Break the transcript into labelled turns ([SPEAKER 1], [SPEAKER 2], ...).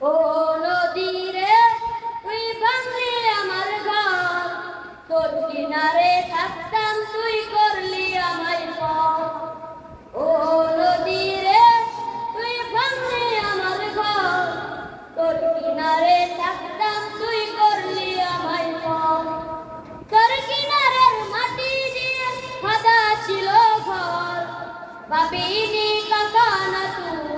[SPEAKER 1] ও নদী রে তুই ভাঙলি আমার ঘর। তোর কিনারে থাকতাম, তুই করলি আমায় পর ও নদী রে তুই ভাঙলি আমার ঘর। তোর কিনারে থাকতাম, তুই করলি আমায় পর তোর কিনারের মাটি দিয়ে খাদা ছিল ঘর। ভাবিনি কখনো তুই